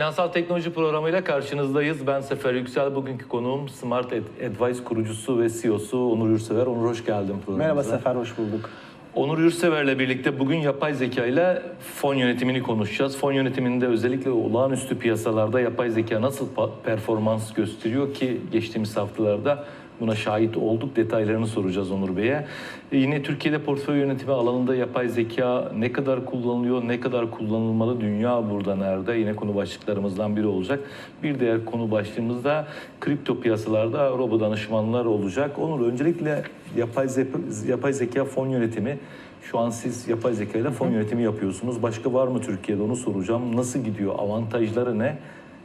Finansal Teknoloji programıyla karşınızdayız. Ben Sefer Yüksel. Bugünkü konuğum Smart Ad- Advice kurucusu ve CEO'su Onur Yurtsever. Onur hoş geldin programımıza. Merhaba Sefer, hoş bulduk. Onur Yurtsever'le birlikte bugün yapay zeka ile fon yönetimini konuşacağız. Fon yönetiminde özellikle olağanüstü piyasalarda yapay zeka nasıl performans gösteriyor ki geçtiğimiz haftalarda buna şahit olduk. Detaylarını soracağız Onur Bey'e. E, Yine Türkiye'de portföy yönetimi alanında yapay zeka ne kadar kullanılıyor, ne kadar kullanılmalı, dünya burada nerede? Yine konu başlıklarımızdan biri olacak. Bir diğer konu başlığımızda kripto piyasalarda robo danışmanlar olacak. Onur öncelikle yapay, zeka, yapay zeka fon yönetimi şu an siz yapay zeka ile fon yönetimi yapıyorsunuz. Başka var mı Türkiye'de onu soracağım. Nasıl gidiyor? Avantajları ne?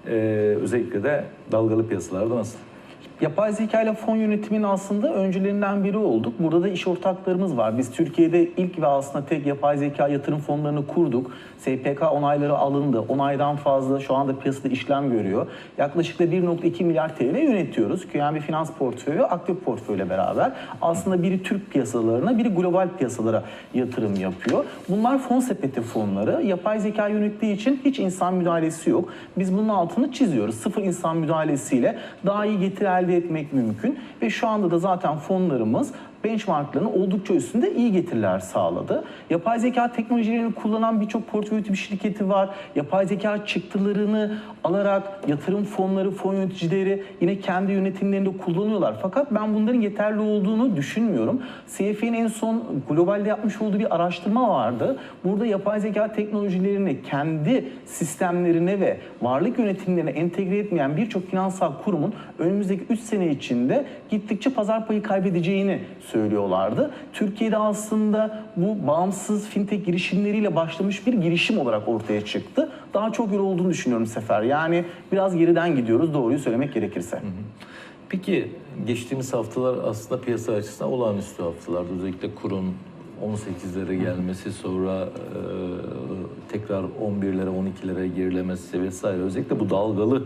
Ee, özellikle de dalgalı piyasalarda nasıl? Yapay zeka ile fon yönetiminin aslında öncülerinden biri olduk. Burada da iş ortaklarımız var. Biz Türkiye'de ilk ve aslında tek yapay zeka yatırım fonlarını kurduk. SPK onayları alındı. Onaydan fazla şu anda piyasada işlem görüyor. Yaklaşık da 1.2 milyar TL yönetiyoruz. QNB Finans Portföyü, aktif portföyle beraber. Aslında biri Türk piyasalarına, biri global piyasalara yatırım yapıyor. Bunlar fon sepeti fonları. Yapay zeka yönettiği için hiç insan müdahalesi yok. Biz bunun altını çiziyoruz. Sıfır insan müdahalesiyle daha iyi getiri elde etmek mümkün. Ve şu anda da zaten fonlarımız benchmarkların oldukça üstünde iyi getiriler sağladı. Yapay zeka teknolojilerini kullanan birçok portföy yönetimi şirketi var. Yapay zeka çıktılarını alarak yatırım fonları, fon yöneticileri yine kendi yönetimlerinde kullanıyorlar. Fakat ben bunların yeterli olduğunu düşünmüyorum. CFA'nin en son globalde yapmış olduğu bir araştırma vardı. Burada yapay zeka teknolojilerini kendi sistemlerine ve varlık yönetimlerine entegre etmeyen birçok finansal kurumun önümüzdeki 3 sene içinde gittikçe pazar payı kaybedeceğini söylüyorlardı. Türkiye'de aslında bu bağımsız fintech girişimleriyle başlamış bir girişim olarak ortaya çıktı. Daha çok yol olduğunu düşünüyorum Sefer. Yani biraz geriden gidiyoruz doğruyu söylemek gerekirse. Peki geçtiğimiz haftalar aslında piyasa açısından olağanüstü haftalardı. Özellikle kurun 18'lere gelmesi sonra e, tekrar 11'lere 12'lere gerilemesi vesaire. Özellikle bu dalgalı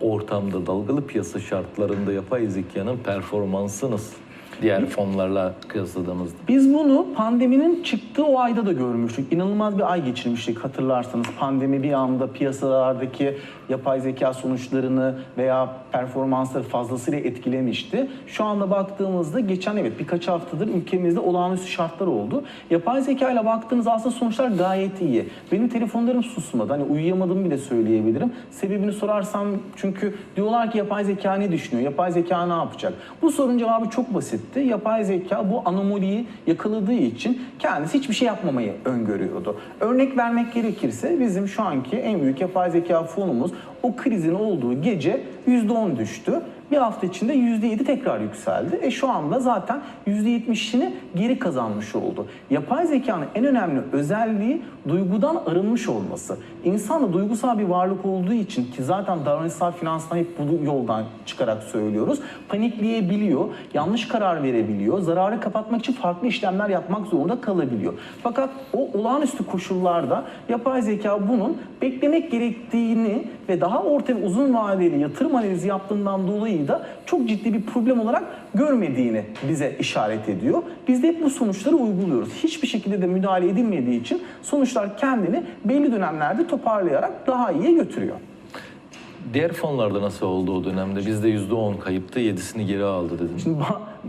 ortamda, dalgalı piyasa şartlarında yapay zekanın performansı nasıl? Diğer fonlarla kıyasladığımızda. Biz bunu pandeminin çıktığı o ayda da görmüştük. İnanılmaz bir ay geçirmiştik hatırlarsanız. Pandemi bir anda piyasalardaki yapay zeka sonuçlarını veya performansları fazlasıyla etkilemişti. Şu anda baktığımızda geçen evet birkaç haftadır ülkemizde olağanüstü şartlar oldu. Yapay zeka ile baktığınız aslında sonuçlar gayet iyi. Benim telefonlarım susmadı. Hani uyuyamadım bile söyleyebilirim. Sebebini sorarsam çünkü diyorlar ki yapay zeka ne düşünüyor? Yapay zeka ne yapacak? Bu sorunun cevabı çok basitti. Yapay zeka bu anomaliyi yakaladığı için kendisi hiçbir şey yapmamayı öngörüyordu. Örnek vermek gerekirse bizim şu anki en büyük yapay zeka fonumuz o krizin olduğu gece %10 düştü. Bir hafta içinde %7 tekrar yükseldi. E şu anda zaten %70'ini geri kazanmış oldu. Yapay zekanın en önemli özelliği duygudan arınmış olması. İnsan da duygusal bir varlık olduğu için ki zaten davranışsal finanstan hep bu yoldan çıkarak söylüyoruz. Panikleyebiliyor, yanlış karar verebiliyor, zararı kapatmak için farklı işlemler yapmak zorunda kalabiliyor. Fakat o olağanüstü koşullarda yapay zeka bunun beklemek gerektiğini ve daha orta ve uzun vadeli yatırım analizi yaptığından dolayı da çok ciddi bir problem olarak görmediğini bize işaret ediyor. Biz de hep bu sonuçları uyguluyoruz. Hiçbir şekilde de müdahale edilmediği için sonuçlar kendini belli dönemlerde toparlayarak daha iyiye götürüyor. Diğer fonlarda nasıl oldu o dönemde? Bizde %10 kayıptı, 7'sini geri aldı dedin. Şimdi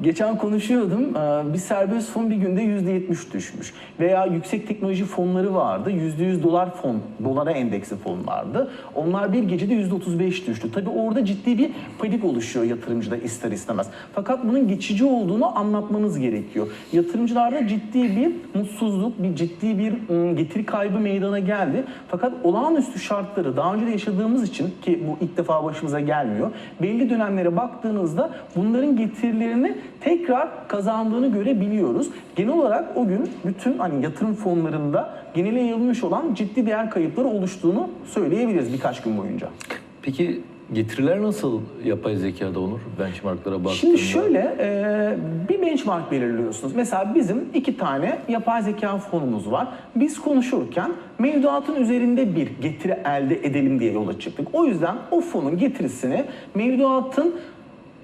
geçen konuşuyordum. Ee, Bir serbest fon bir günde %70 düşmüş. Veya yüksek teknoloji fonları vardı. %100 dolar fon, dolara endeksi fonlardı. Onlar bir gecede %35 düştü. Tabii orada ciddi bir panik oluşuyor yatırımcıda ister istemez. Fakat bunun geçici olduğunu anlatmanız gerekiyor. Yatırımcılarda ciddi bir mutsuzluk, bir ciddi bir getiri kaybı meydana geldi. Fakat olağanüstü şartları daha önce de yaşadığımız için ki bu ilk defa başımıza gelmiyor. Belli dönemlere baktığınızda bunların getirilerini tekrar kazandığını görebiliyoruz. Genel olarak o gün bütün hani yatırım fonlarında genele yayılmış olan ciddi değer kayıpları oluştuğunu söyleyebiliriz birkaç gün boyunca. Peki getiriler nasıl yapay zekada olur benchmarklara baktığında? Şimdi şöyle e, bir benchmark belirliyorsunuz. Mesela bizim iki tane yapay zeka fonumuz var. Biz konuşurken mevduatın üzerinde bir getiri elde edelim diye yola çıktık. O yüzden o fonun getirisini mevduatın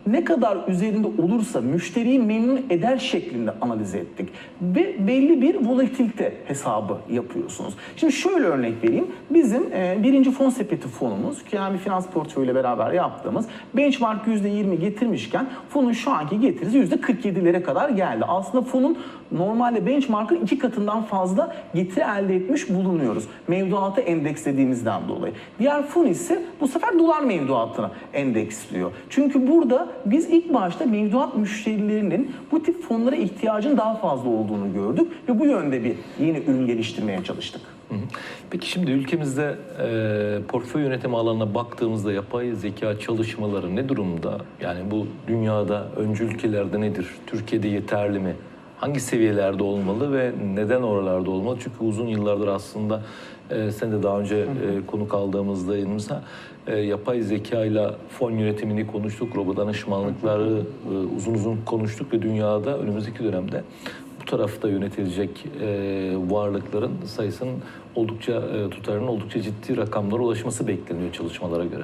ne kadar üzerinde olursa müşteriyi memnun eder şeklinde analiz ettik. Ve belli bir volatilite hesabı yapıyorsunuz. Şimdi şöyle örnek vereyim. Bizim e, birinci fon sepeti fonumuz, ki yani bir finans portföyüyle beraber yaptığımız benchmark %20 getirmişken fonun şu anki getirisi %47'lere kadar geldi. Aslında fonun normalde benchmark'ın iki katından fazla getiri elde etmiş bulunuyoruz. Mevduatı endekslediğimizden dolayı. Diğer fon ise bu sefer dolar mevduatına endeksliyor. Çünkü burada biz ilk başta mevduat müşterilerinin bu tip fonlara ihtiyacın daha fazla olduğunu gördük ve bu yönde bir yeni ürün geliştirmeye çalıştık. Peki şimdi ülkemizde e, portföy yönetimi alanına baktığımızda yapay zeka çalışmaları ne durumda? Yani bu dünyada öncü ülkelerde nedir? Türkiye'de yeterli mi? Hangi seviyelerde olmalı ve neden oralarda olmalı? Çünkü uzun yıllardır aslında e, sen de daha önce e, konuk aldığımızda yayınımıza e, yapay zeka ile fon yönetimini konuştuk, robot danışmanlıkları e, uzun uzun konuştuk ve dünyada önümüzdeki dönemde bu tarafta yönetilecek e, varlıkların sayısının oldukça e, tutarının oldukça ciddi rakamlara ulaşması bekleniyor çalışmalara göre.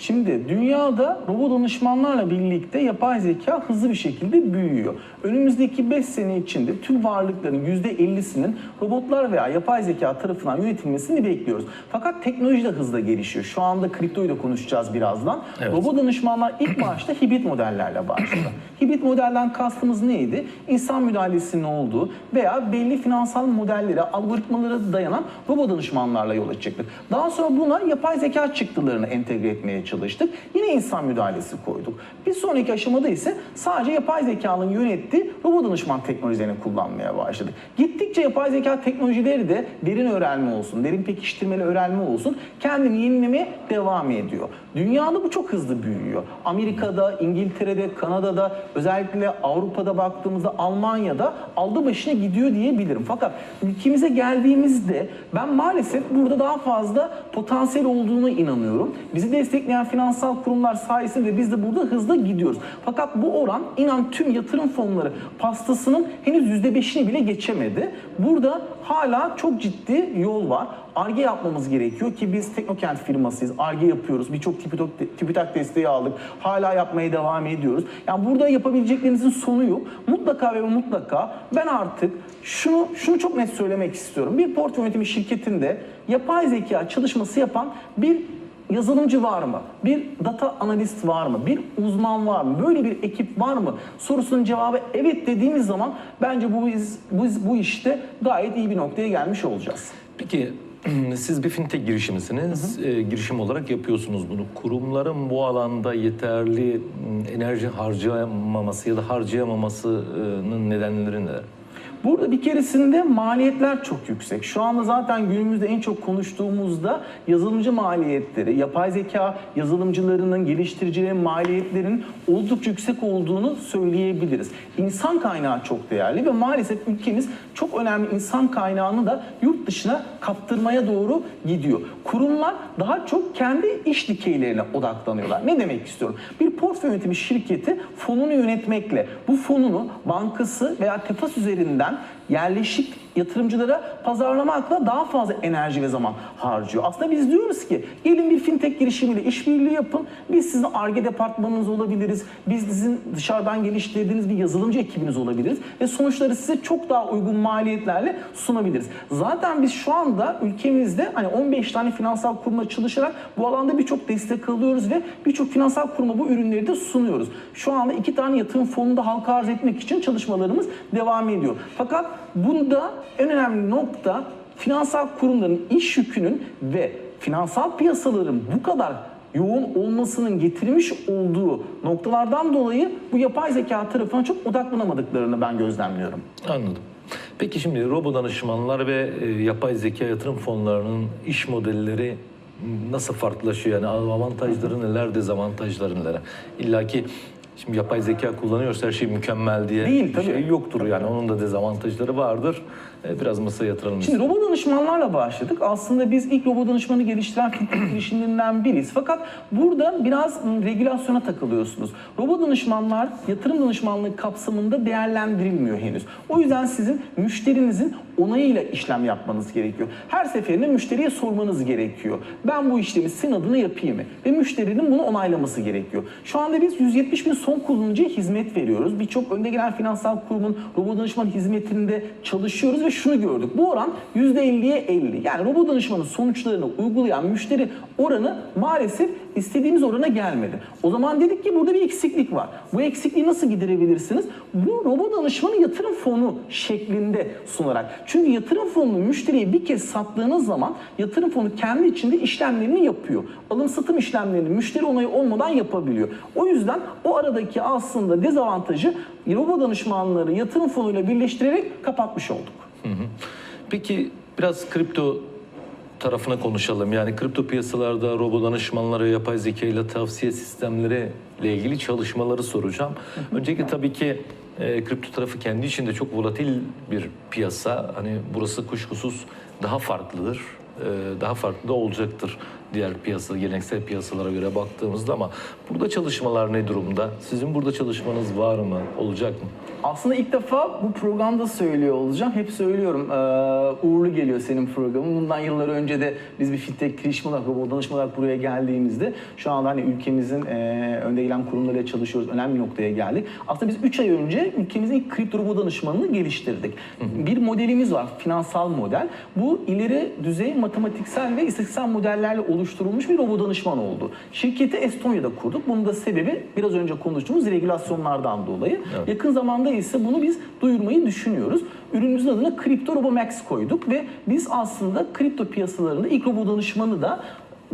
Şimdi dünyada robot danışmanlarla birlikte yapay zeka hızlı bir şekilde büyüyor. Önümüzdeki 5 sene içinde tüm varlıkların %50'sinin robotlar veya yapay zeka tarafından yönetilmesini bekliyoruz. Fakat teknoloji de hızla gelişiyor. Şu anda kriptoyu da konuşacağız birazdan. Evet. Robot danışmanlar ilk başta hibrit modellerle başladı. Hibrit modelden kastımız neydi? İnsan müdahalesinin olduğu veya belli finansal modellere, algoritmalara dayanan robot danışmanlarla yola çıktık. Daha sonra buna yapay zeka çıktılarını entegre etmeye çalıştık. Yine insan müdahalesi koyduk. Bir sonraki aşamada ise sadece yapay zekanın yönettiği robot danışman teknolojilerini kullanmaya başladık. Gittikçe yapay zeka teknolojileri de derin öğrenme olsun, derin pekiştirmeli öğrenme olsun kendini yenilemeye devam ediyor. Dünyada bu çok hızlı büyüyor. Amerika'da, İngiltere'de, Kanada'da, özellikle Avrupa'da baktığımızda Almanya'da aldı başına gidiyor diyebilirim. Fakat ülkemize geldiğimizde ben maalesef burada daha fazla potansiyel olduğuna inanıyorum. Bizi destekleyen finansal kurumlar sayesinde biz de burada hızla gidiyoruz. Fakat bu oran inan tüm yatırım fonları pastasının henüz %5'ini bile geçemedi. Burada hala çok ciddi yol var. Arge yapmamız gerekiyor ki biz Teknokent firmasıyız. Arge yapıyoruz. Birçok TÜBİTAK desteği aldık. Hala yapmaya devam ediyoruz. Yani burada yapabileceklerinizin sonu yok. Mutlaka ve mutlaka ben artık şunu şunu çok net söylemek istiyorum. Bir portföy yönetimi şirketinde yapay zeka çalışması yapan bir yazılımcı var mı? Bir data analist var mı? Bir uzman var mı? Böyle bir ekip var mı? Sorusunun cevabı evet dediğimiz zaman bence bu biz, bu, bu işte gayet iyi bir noktaya gelmiş olacağız. Peki siz bir fintech girişimisiniz. E, girişim olarak yapıyorsunuz bunu. Kurumların bu alanda yeterli m, enerji harcayamaması ya da harcayamamasının nedenleri neler? Burada bir keresinde maliyetler çok yüksek. Şu anda zaten günümüzde en çok konuştuğumuzda yazılımcı maliyetleri, yapay zeka yazılımcılarının, geliştiricilerin maliyetlerinin oldukça yüksek olduğunu söyleyebiliriz. İnsan kaynağı çok değerli ve maalesef ülkemiz çok önemli insan kaynağını da yurt dışına kaptırmaya doğru gidiyor. Kurumlar daha çok kendi iş dikeylerine odaklanıyorlar. Ne demek istiyorum? Bir portföy yönetimi şirketi fonunu yönetmekle bu fonunu bankası veya TEFAS üzerinden yerleşik yatırımcılara pazarlamakla daha fazla enerji ve zaman harcıyor. Aslında biz diyoruz ki gelin bir fintech girişimiyle işbirliği yapın. Biz sizin ARGE departmanınız olabiliriz. Biz sizin dışarıdan geliştirdiğiniz bir yazılımcı ekibiniz olabiliriz. Ve sonuçları size çok daha uygun maliyetlerle sunabiliriz. Zaten biz şu anda ülkemizde hani 15 tane finansal kurumla çalışarak bu alanda birçok destek alıyoruz ve birçok finansal kuruma bu ürünleri de sunuyoruz. Şu anda iki tane yatırım fonunu da halka arz etmek için çalışmalarımız devam ediyor. Fakat bunda en önemli nokta finansal kurumların iş yükünün ve finansal piyasaların bu kadar yoğun olmasının getirmiş olduğu noktalardan dolayı bu yapay zeka tarafına çok odaklanamadıklarını ben gözlemliyorum. Anladım. Peki şimdi robo danışmanlar ve e, yapay zeka yatırım fonlarının iş modelleri nasıl farklılaşıyor? Yani avantajları neler, dezavantajları neler? İlla ki şimdi yapay zeka kullanıyorsa her şey mükemmel diye Değil, bir tabii. şey yoktur. Yani onun da dezavantajları vardır. E, Biraz masaya yatıralım. Şimdi robot danışmanlarla başladık. Aslında biz ilk robot danışmanı geliştiren fintech girişimlerinden biriyiz. Fakat burada biraz regülasyona takılıyorsunuz. Robot danışmanlar yatırım danışmanlığı kapsamında değerlendirilmiyor henüz. O yüzden sizin müşterinizin onayıyla işlem yapmanız gerekiyor. Her seferinde müşteriye sormanız gerekiyor. Ben bu işlemi senin adına yapayım mı? Ve müşterinin bunu onaylaması gerekiyor. Şu anda biz 170 bin son kullanıcıya hizmet veriyoruz. Birçok önde gelen finansal kurumun robot danışman hizmetinde çalışıyoruz ve şunu gördük. Bu oran %50'ye 50. Yani robot danışmanın sonuçlarını uygulayan müşteri oranı maalesef istediğimiz orana gelmedi. O zaman dedik ki burada bir eksiklik var. Bu eksikliği nasıl giderebilirsiniz? Bu robot danışmanı yatırım fonu şeklinde sunarak. Çünkü yatırım fonunu müşteriye bir kez sattığınız zaman yatırım fonu kendi içinde işlemlerini yapıyor. Alım satım işlemlerini müşteri onayı olmadan yapabiliyor. O yüzden o aradaki aslında dezavantajı robot danışmanları yatırım fonuyla birleştirerek kapatmış olduk. Peki biraz kripto tarafına konuşalım. Yani kripto piyasalarda robo danışmanlara, yapay zeka ile tavsiye sistemleri ile ilgili çalışmaları soracağım. Öncelikle tabii ki e, kripto tarafı kendi içinde çok volatil bir piyasa. Hani burası kuşkusuz daha farklıdır. E, daha farklı da olacaktır diğer piyasa, geleneksel piyasalara göre baktığımızda ama burada çalışmalar ne durumda? Sizin burada çalışmanız var mı? Olacak mı? Aslında ilk defa bu programda söylüyor olacağım. Hep söylüyorum. Ee, uğurlu geliyor senin programın. Bundan yıllar önce de biz bir fintech girişim olarak, robot danışma olarak buraya geldiğimizde şu anda hani ülkemizin e, önde gelen kurumlarıyla çalışıyoruz. Önemli bir noktaya geldik. Aslında biz 3 ay önce ülkemizin ilk kripto robot danışmanını geliştirdik. Bir modelimiz var. Finansal model. Bu ileri düzey matematiksel ve istatistiksel modellerle oluşturulmuş bir robot danışman oldu. Şirketi Estonya'da kurduk. Bunun da sebebi biraz önce konuştuğumuz regülasyonlardan dolayı. Evet. Yakın zamanda ise bunu biz duyurmayı düşünüyoruz. Ürünümüzün adına Crypto Robo Max koyduk ve biz aslında kripto piyasalarında ilk robot danışmanı da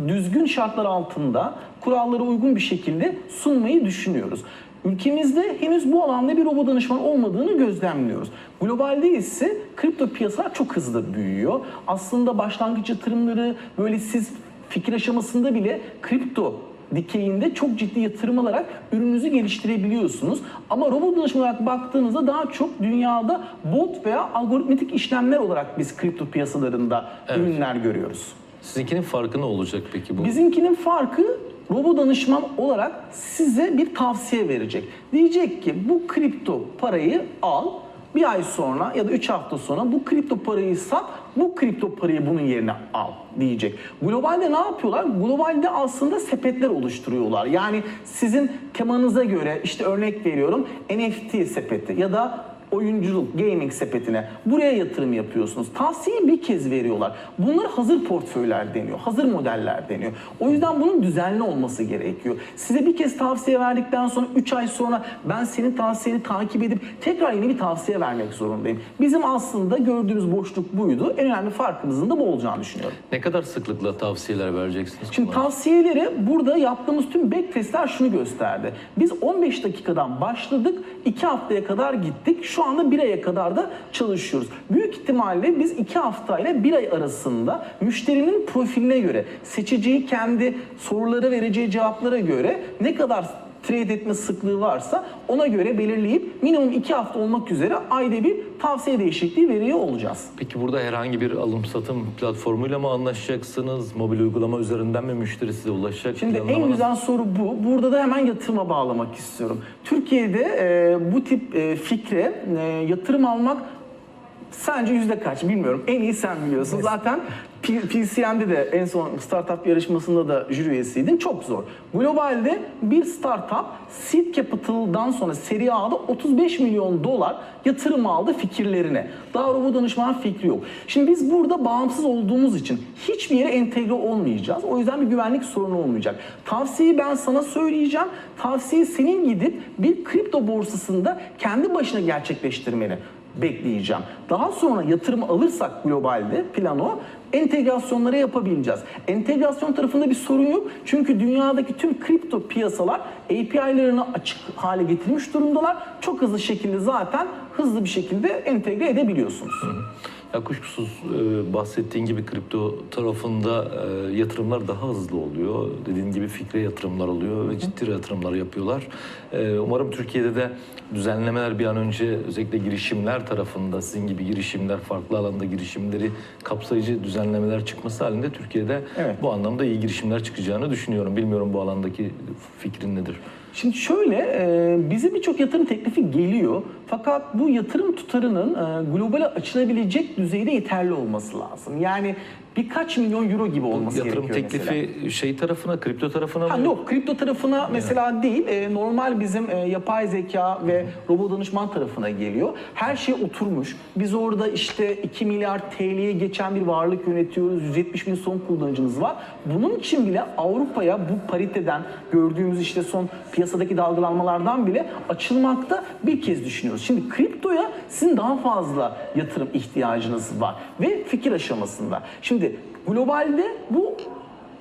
düzgün şartlar altında kurallara uygun bir şekilde sunmayı düşünüyoruz. Ülkemizde henüz bu alanda bir robot danışman olmadığını gözlemliyoruz. Globalde ise kripto piyasalar çok hızlı büyüyor. Aslında başlangıç yatırımları böyle siz fikir aşamasında bile kripto dikeyinde çok ciddi yatırım alarak ürününüzü geliştirebiliyorsunuz. Ama robot danışma olarak baktığınızda daha çok dünyada bot veya algoritmatik işlemler olarak biz kripto piyasalarında Evet. ürünler görüyoruz. Sizinkinin farkı ne olacak peki bu? Bizimkinin farkı robot danışman olarak size bir tavsiye verecek. Diyecek ki bu kripto parayı al, bir ay sonra ya da 3 hafta sonra bu kripto parayı sat, bu kripto parayı bunun yerine al diyecek. Globalde ne yapıyorlar? Globalde aslında sepetler oluşturuyorlar. Yani sizin temanıza göre işte örnek veriyorum NFT sepeti ya da oyunculuk, gaming sepetine buraya yatırım yapıyorsunuz. Tavsiyeyi bir kez veriyorlar. Bunlar hazır portföyler deniyor, hazır modeller deniyor. O yüzden bunun düzenli olması gerekiyor. Size bir kez tavsiye verdikten sonra 3 ay sonra ben senin tavsiyeni takip edip tekrar yeni bir tavsiye vermek zorundayım. Bizim aslında gördüğümüz boşluk buydu. En önemli farkımızın da bu olacağını düşünüyorum. Ne kadar sıklıkla tavsiyeler vereceksiniz? Şimdi tavsiyeleri burada yaptığımız tüm back testler şunu gösterdi. Biz 15 dakikadan başladık, 2 haftaya kadar gittik. Şu anda 1 aya kadar da çalışıyoruz. Büyük ihtimalle biz 2 hafta ile 1 ay arasında müşterinin profiline göre, seçeceği kendi sorulara vereceği cevaplara göre ne kadar trade etme sıklığı varsa ona göre belirleyip minimum 2 hafta olmak üzere ayda bir tavsiye değişikliği veriyor olacağız. Peki burada herhangi bir alım satım platformuyla mı anlaşacaksınız? Mobil uygulama üzerinden mi müşteri size ulaşacak? Şimdi en güzel soru bu. Burada da hemen yatırıma bağlamak istiyorum. Türkiye'de e, bu tip e, fikre e, yatırım almak sence yüzde kaç bilmiyorum. En iyi sen biliyorsun. Zaten PCM'de de en son startup yarışmasında da jüri üyesiydin. Çok zor. Globalde bir startup seed capital'dan sonra seri A'da 35 milyon dolar yatırım aldı fikirlerine. Daha robot danışman fikri yok. Şimdi biz burada bağımsız olduğumuz için hiçbir yere entegre olmayacağız. O yüzden bir güvenlik sorunu olmayacak. Tavsiyeyi ben sana söyleyeceğim. Tavsiyeyi senin gidip bir kripto borsasında kendi başına gerçekleştirmeni bekleyeceğim. Daha sonra yatırım alırsak globalde plano entegrasyonları yapabileceğiz. Entegrasyon tarafında bir sorun yok. Çünkü dünyadaki tüm kripto piyasalar API'larını açık hale getirmiş durumdalar. Çok hızlı şekilde zaten hızlı bir şekilde entegre edebiliyorsunuz. Ya kuşkusuz e, bahsettiğin gibi kripto tarafında e, yatırımlar daha hızlı oluyor. Dediğin gibi fikre yatırımlar oluyor ve ciddi yatırımlar yapıyorlar. E, umarım Türkiye'de de düzenlemeler bir an önce özellikle girişimler tarafında sizin gibi girişimler, farklı alanda girişimleri kapsayıcı düzenlemeler çıkması halinde Türkiye'de Evet. bu anlamda iyi girişimler çıkacağını düşünüyorum. Bilmiyorum bu alandaki fikrin nedir? Şimdi şöyle, e, bize birçok yatırım teklifi geliyor. Fakat bu yatırım tutarının e, globale açılabilecek düzeyde yeterli olması lazım. Yani birkaç milyon euro gibi olması Yatırım gerekiyor teklifi mesela. şey tarafına, kripto tarafına Ha, mı? yok kripto tarafına mesela değil e, normal bizim e, yapay zeka ve robot danışman tarafına geliyor. Her şey oturmuş. Biz orada işte 2 milyar TL'ye geçen bir varlık yönetiyoruz. 170 bin son kullanıcımız var. Bunun için bile Avrupa'ya bu pariteden gördüğümüz işte son piyasadaki dalgalanmalardan bile açılmakta bir kez düşünüyoruz. Şimdi kriptoya sizin daha fazla yatırım ihtiyacınız var ve fikir aşamasında. Şimdi globalde bu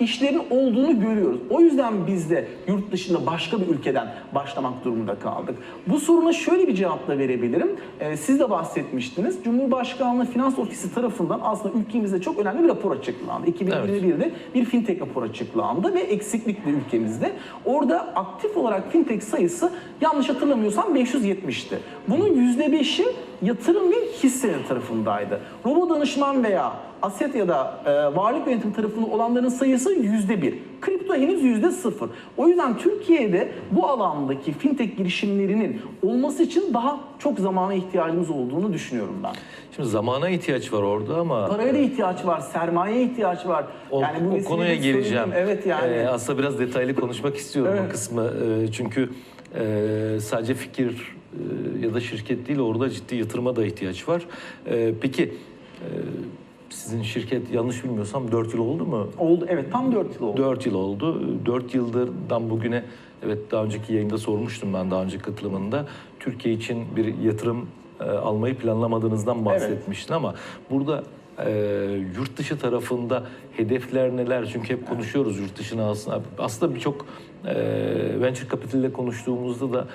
işlerin olduğunu görüyoruz. O yüzden biz de yurt dışında başka bir ülkeden başlamak durumunda kaldık. Bu soruna şöyle bir cevap da verebilirim. Ee, siz de bahsetmiştiniz. Cumhurbaşkanlığı Finans Ofisi tarafından aslında ülkemizde çok önemli bir rapor açıklandı. 2021'de bir fintech rapor açıklandı ve eksiklikti ülkemizde. Orada aktif olarak fintech sayısı yanlış hatırlamıyorsam 570'ti. Bunun %5'i yatırım ve hisse tarafındaydı. Robo danışman veya aset ya da e, varlık yönetim tarafında olanların sayısı yüzde bir. Kripto henüz yüzde sıfır. O yüzden Türkiye'de bu alandaki fintech girişimlerinin olması için daha çok zamana ihtiyacımız olduğunu düşünüyorum ben. Şimdi zamana ihtiyaç var orada ama Paraya da ihtiyaç var, sermayeye ihtiyaç var. o, yani bu o konuya söyleyeyim. Evet yani. Ee, aslında biraz detaylı konuşmak istiyorum Evet. bu kısmı. Ee, çünkü e, sadece fikir ya da şirket değil orada ciddi yatırıma da ihtiyaç var. Ee, peki e, sizin şirket yanlış bilmiyorsam 4 yıl oldu mu? oldu evet tam 4 yıl oldu. 4 yıl oldu. 4 yıldan bugüne evet daha önceki yayında sormuştum ben daha önceki katılımında. Türkiye için bir yatırım e, almayı planlamadığınızdan bahsetmiştin ama burada e, yurt dışı tarafında hedefler neler? Çünkü hep konuşuyoruz yurt dışına aslında. Aslında birçok e, venture capital ile konuştuğumuzda da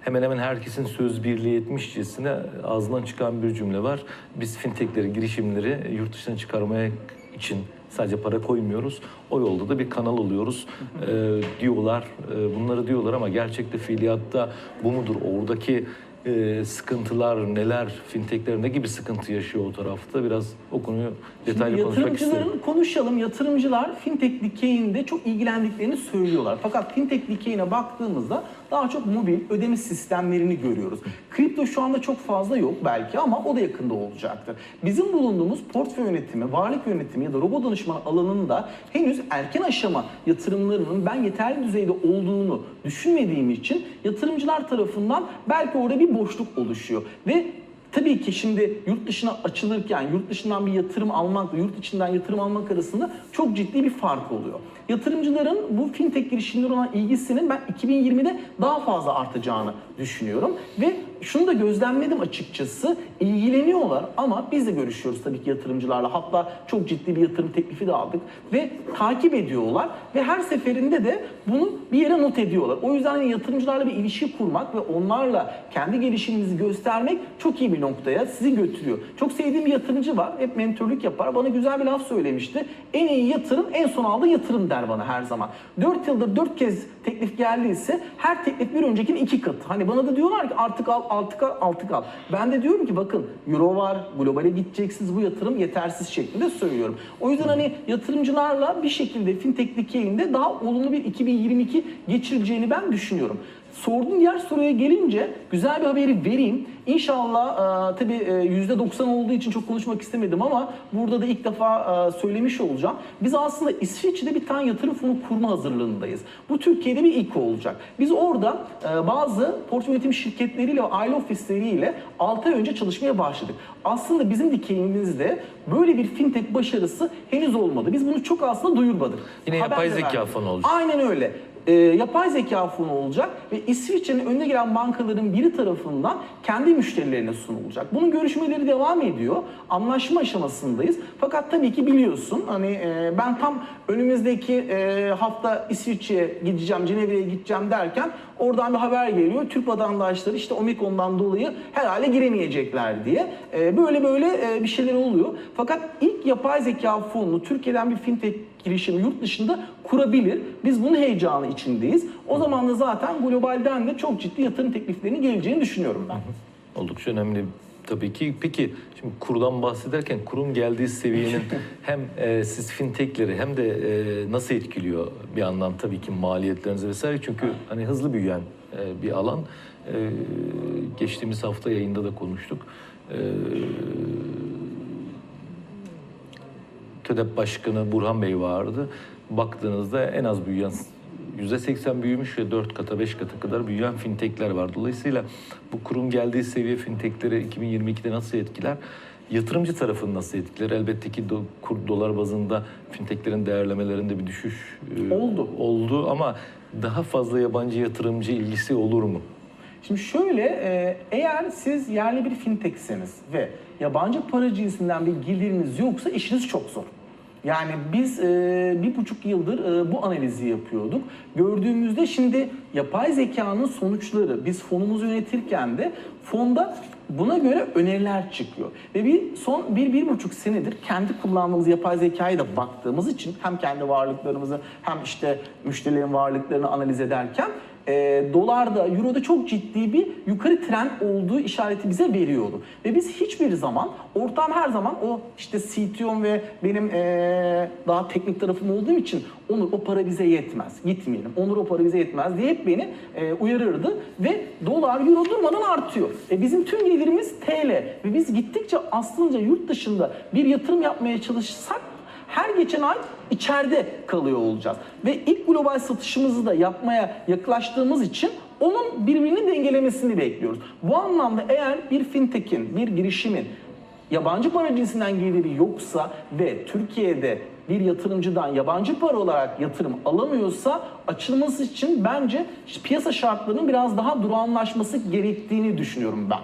hemen hemen herkesin söz birliği etmişçesine ağzından çıkan bir cümle var. Biz fintechleri, girişimleri yurt dışına çıkarmaya için sadece para koymuyoruz. O yolda da bir kanal oluyoruz e, diyorlar. E, bunları diyorlar ama gerçekte fiiliyatta bu mudur? Oradaki e, sıkıntılar neler? Fintechler ne gibi sıkıntı yaşıyor o tarafta? Biraz o konuyu detaylı Şimdi konuşmak yatırımcıların konuşalım. Yatırımcılar fintech dikeyinde çok ilgilendiklerini söylüyorlar. Fakat fintech dikeyine baktığımızda daha çok mobil ödeme sistemlerini görüyoruz. Kripto şu anda çok fazla yok belki ama o da yakında olacaktır. Bizim bulunduğumuz portföy yönetimi, varlık yönetimi ya da robot danışman alanında henüz erken aşama yatırımlarının ben yeterli düzeyde olduğunu düşünmediğim için yatırımcılar tarafından belki orada bir boşluk oluşuyor ve Tabii ki şimdi yurt dışına açılırken yurt dışından bir yatırım almakla yurt içinden yatırım almak arasında çok ciddi bir fark oluyor. Yatırımcıların bu fintech girişimleri olan ilgisinin ben 2020'de daha fazla artacağını düşünüyorum. Ve şunu da gözlemledim açıkçası ilgileniyorlar ama biz de görüşüyoruz tabii ki yatırımcılarla. Hatta çok ciddi bir yatırım teklifi de aldık ve takip ediyorlar ve her seferinde de bunu bir yere not ediyorlar. O yüzden yatırımcılarla bir ilişki kurmak ve onlarla kendi gelişiminizi göstermek çok iyi bir noktaya sizi götürüyor. Çok sevdiğim bir yatırımcı var. Hep mentörlük yapar. Bana güzel bir laf söylemişti. En iyi yatırım en son aldığı yatırım der bana her zaman. 4 yıldır 4 kez teklif geldiyse her teklif bir öncekinin iki katı. Hani bana da diyorlar ki artık al, artık al, artık al. Ben de diyorum ki bakın euro var, globale gideceksiniz bu yatırım yetersiz şeklinde söylüyorum. O yüzden hani yatırımcılarla bir şekilde fintech dikeyinde daha olumlu bir 2022 geçireceğini ben düşünüyorum. Sorduğun diğer soruya gelince güzel bir haberi vereyim. İnşallah e, tabii e, %90 olduğu için çok konuşmak istemedim ama burada da ilk defa e, söylemiş olacağım. Biz aslında İsviçre'de bir tane yatırım fonu kurma hazırlığındayız. Bu Türkiye'de bir ilk olacak. Biz orada e, bazı portföy yönetim şirketleriyle ve aile ofisleriyle 6 ay önce çalışmaya başladık. Aslında bizim dikeyimizde böyle bir fintech başarısı henüz olmadı. Biz bunu çok aslında duyurmadık. Yine Haber yapay zeka fonu olacak. Aynen öyle. Ee, yapay zeka fonu olacak ve İsviçre'nin önüne gelen bankaların biri tarafından kendi müşterilerine sunulacak. Bunun görüşmeleri devam ediyor. Anlaşma aşamasındayız. Fakat tabii ki biliyorsun hani e, ben tam önümüzdeki e, hafta İsviçre'ye gideceğim, Cenevre'ye gideceğim derken oradan bir haber geliyor. Türk vatandaşları işte Omikron'dan dolayı herhalde giremeyecekler diye. E, böyle böyle e, bir şeyler oluyor. Fakat ilk yapay zeka fonunu Türkiye'den bir fintech girişimi yurt dışında kurabilir. Biz bunun heyecanı içindeyiz. O zaman da zaten globalden de çok ciddi yatırım tekliflerinin geleceğini düşünüyorum ben. Oldukça önemli Tabii ki. Peki şimdi kurdan bahsederken kurun geldiği seviyenin hem e, siz fintechleri hem de e, nasıl etkiliyor bir yandan tabii ki maliyetlerinizi vesaire. Çünkü hani hızlı büyüyen e, bir alan. E, geçtiğimiz hafta yayında da konuştuk. E, TÖDEP Başkanı Burhan Bey vardı. Baktığınızda en az büyüyen %80 büyümüş ve 4 kata 5 kata kadar büyüyen fintechler var. Dolayısıyla bu kurum geldiği seviye fintechleri 2022'de nasıl etkiler? Yatırımcı tarafını nasıl etkiler? Elbette ki do, kur dolar bazında fintechlerin değerlemelerinde bir düşüş e, Oldu. oldu ama daha fazla yabancı yatırımcı ilgisi olur mu? Şimdi şöyle, e, eğer siz yerli bir fintechseniz ve yabancı para cinsinden bir geliriniz yoksa işiniz çok zor. Yani biz e, bir buçuk yıldır e, bu analizi yapıyorduk. Gördüğümüzde şimdi yapay zekanın sonuçları, biz fonumuzu yönetirken de fonda buna göre öneriler çıkıyor. Ve bir son bir, bir buçuk senedir kendi kullandığımız yapay zekaya da baktığımız için hem kendi varlıklarımızı hem işte müşterilerin varlıklarını analiz ederken e, dolarda, euroda çok ciddi bir yukarı trend olduğu işareti bize veriyordu. Ve biz hiçbir zaman, ortam her zaman o işte CTO'm ve benim e, daha teknik tarafım olduğum için Onur o para bize yetmez, gitmeyelim. Onur o para bize yetmez diye hep beni e, uyarırdı ve dolar, euro durmadan artıyor. E, bizim tüm gelirimiz TL ve biz gittikçe aslında yurt dışında bir yatırım yapmaya çalışsak her geçen ay içeride kalıyor olacağız. Ve ilk global satışımızı da yapmaya yaklaştığımız için onun birbirini dengelemesini bekliyoruz. Bu anlamda eğer bir fintech'in, bir girişimin yabancı para cinsinden geliri yoksa ve Türkiye'de bir yatırımcıdan yabancı para olarak yatırım alamıyorsa açılması için bence piyasa şartlarının biraz daha durağanlaşması gerektiğini düşünüyorum ben.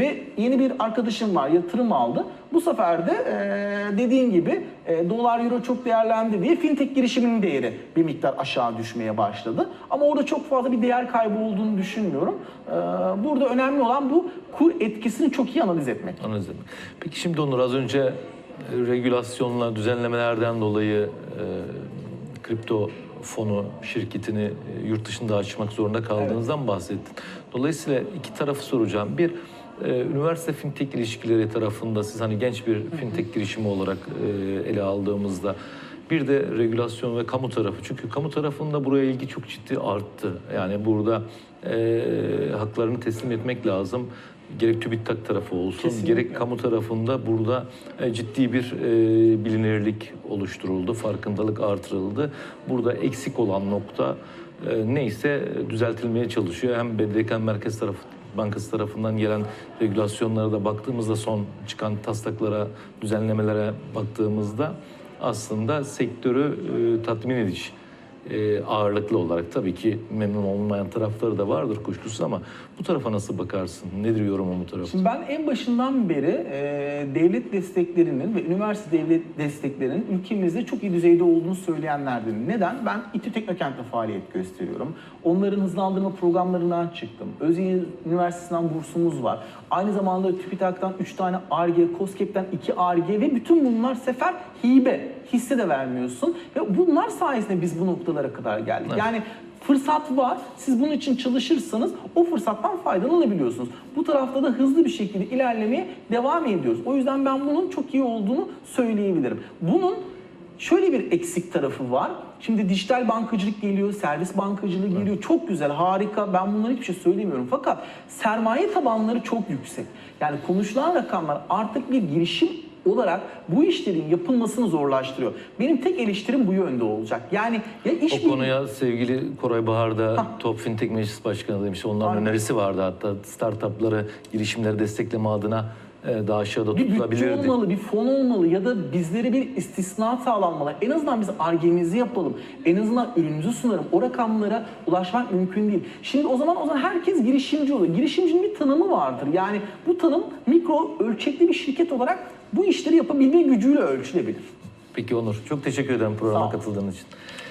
Ve yeni bir arkadaşım var yatırım aldı. Bu sefer de eee, dediğin gibi eee, dolar euro çok değerlendi diye fintech girişiminin değeri bir miktar aşağı düşmeye başladı. Ama orada çok fazla bir değer kaybı olduğunu düşünmüyorum. Eee, burada önemli olan bu kur etkisini çok iyi analiz etmek. Analiz etmek. Peki şimdi Onur az önce e, regülasyonla, düzenlemelerden dolayı e, kripto fonu şirketini e, yurt dışında açmak zorunda kaldığınızdan bahsettin. Dolayısıyla iki tarafı soracağım. Bir, e, üniversite fintech ilişkileri tarafında siz hani genç bir fintech girişimi olarak e, ele aldığımızda bir de regülasyon ve kamu tarafı. Çünkü kamu tarafında buraya ilgi çok ciddi arttı. Yani burada e, haklarını teslim etmek lazım. Gerek TÜBİTAK tarafı olsun, Kesinlikle. gerek kamu tarafında burada e, ciddi bir e, bilinirlik oluşturuldu, farkındalık artırıldı. Burada eksik olan nokta e, neyse düzeltilmeye çalışıyor. Hem BDDK Merkez tarafı Bankası tarafından gelen regülasyonlara da baktığımızda son çıkan taslaklara, düzenlemelere baktığımızda aslında sektörü e, tatmin edici e, ağırlıklı olarak tabii ki memnun olmayan tarafları da vardır kuşkusuz ama bu tarafa nasıl bakarsın? Nedir yorumun bu tarafa? Şimdi ben en başından beri e, devlet desteklerinin ve üniversite devlet desteklerinin ülkemizde çok iyi düzeyde olduğunu söyleyenlerdenim. Neden? Ben İTÜ Teknokent'te faaliyet gösteriyorum. Onların hızlandırma programlarından çıktım. Özyeğin Üniversitesi'nden bursumuz var. Aynı zamanda TÜBİTAK'tan 3 tane ARGE, COSGAP'ten 2 ARGE ve bütün bunlar sefer hibe, hisse de vermiyorsun. Ve bunlar sayesinde biz bu noktalara kadar geldik. Evet. Yani fırsat var. Siz bunun için çalışırsanız o fırsattan faydalanabiliyorsunuz. Bu tarafta da hızlı bir şekilde ilerlemeye devam ediyoruz. O yüzden ben bunun çok iyi olduğunu söyleyebilirim. Bunun şöyle bir eksik tarafı var. Şimdi dijital bankacılık geliyor, servis bankacılığı geliyor. Çok güzel, harika. Ben bunları hiçbir şey söylemiyorum. Fakat sermaye tabanları çok yüksek. Yani konuşulan rakamlar artık bir girişim olarak bu işlerin yapılmasını zorlaştırıyor. Benim tek eleştirim bu yönde olacak. Yani ya iş O konuya sevgili Koray Bahar da Top Fintech Meclis Başkanı demiş. Onların Aynen. önerisi vardı hatta startupları, girişimleri destekleme adına e, daha aşağıda Bir bütçe tutulabilirdi. olmalı, bir fon olmalı ya da bizlere bir istisna sağlanmalı. En azından biz argemizi yapalım. En azından ürünümüzü sunarım. O rakamlara ulaşmak mümkün değil. Şimdi o zaman o zaman herkes girişimci oluyor. Girişimcinin bir tanımı vardır. Yani bu tanım mikro ölçekli bir şirket olarak bu işleri yapabilme gücüyle ölçülebilir. Peki Onur, çok teşekkür ederim programa katıldığın için.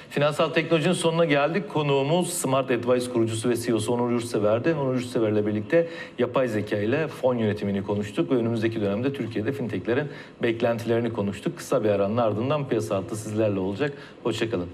Finansal teknolojinin sonuna geldik. Konuğumuz Smart Advice kurucusu ve CEO'su Onur Yurtsever'di. Onur Yurtsever'le birlikte yapay zeka ile fon yönetimini konuştuk ve önümüzdeki dönemde Türkiye'de fintechlerin beklentilerini konuştuk. Kısa bir aranın ardından piyasa hattı sizlerle olacak. Hoşçakalın.